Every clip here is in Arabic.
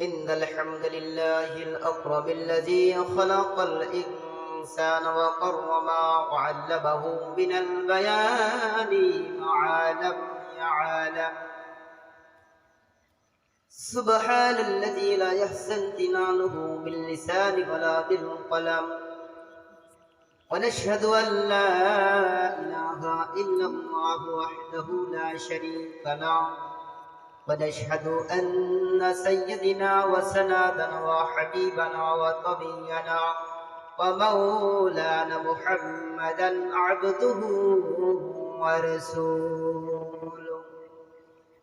إن الحمد لله الأقرب الذي خلق الإنسان وقرم وعلمه من البيان ما لم يعلم سبحان الذي لا يحسن امتنانه باللسان ولا بالقلم. ونشهد أن لا إله إلا الله وحده لا شريك له. ونشهد أن سيدنا وسنادنا وحبيبنا وطبينا ومولانا محمدا عبده ورسوله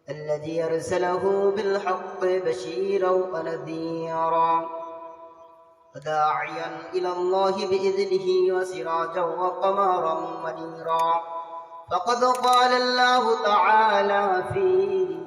الذي أرسله بالحق بشيرا ونذيرا وداعيا إلى الله بإذنه وسراجا وقمرا منيرا فقد قال الله تعالى في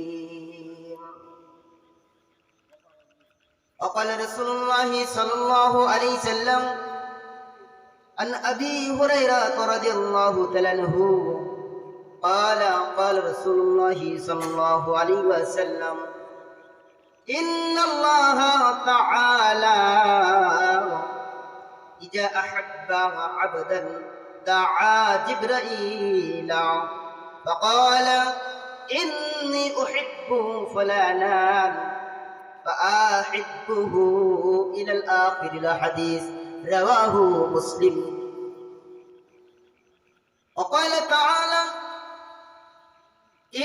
وقال رسول الله صلى الله عليه وسلم عن أبي هريرة رضي الله تعالى عنه قال قال رسول الله صلى الله عليه وسلم إن الله تعالى إذا أحب عبدا دعا جبرائيل فقال إني أحب فلانا فأحبه إلى الآخر الحديث رواه مسلم. وقال تعالى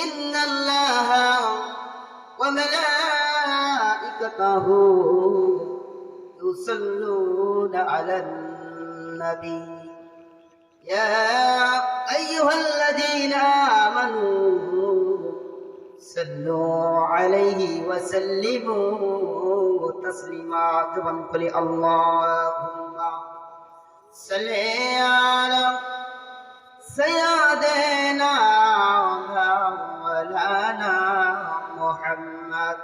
إن الله وملائكته يصلون على النبي. يا أيها الذين آمنوا صلوا عليه وسلموا تسليما كما قل اللهم صل على سيدنا مولانا محمد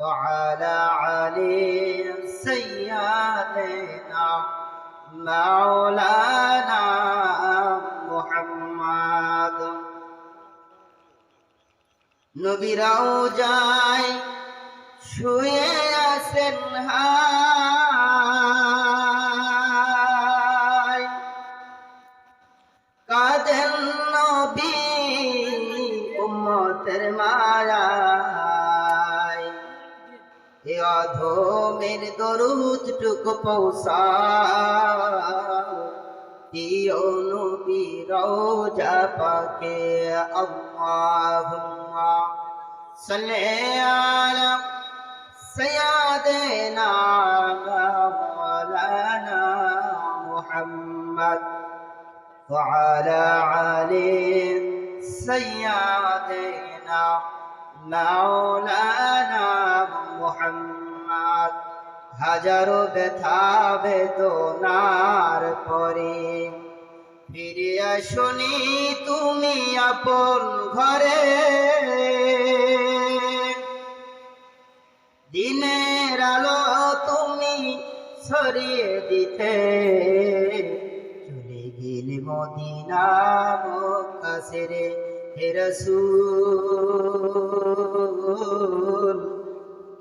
وعلى علي سيدنا مولانا নবীরাও যায়, শুয়ে আসেন হায়। কাদের নবী উম্মতের মারায়। এ অধমের দরুদটুকু পৌঁছাও। প্রিয় নবীরাও যা পাকে আল্লাহুম্মা সাল্লি আলা সাইয়্যিদিনা মাওলানা মুহাম্মদ وعلى علي سيدنا مولانا محمد হাজারো ব্যথা বেদনার পরে ফিরে আসনি তুমি আপন ঘরে দিনের আলো তুমি ছড়িয়ে দিতে। চলে গেলে মদিনা কাছেরে হেরসুল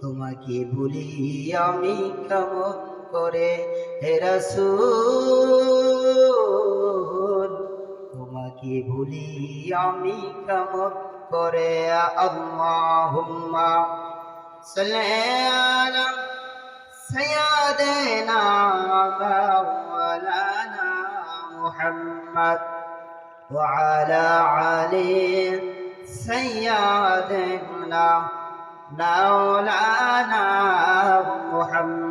তোমাকে ভুলি আমি কেমন করে হেরসুল তোমাকে ভুলি আমি কেমন করে? আল্লাহুম্মা صل على سيدنا مولانا محمد وعلى علي سيدنا مولانا محمد.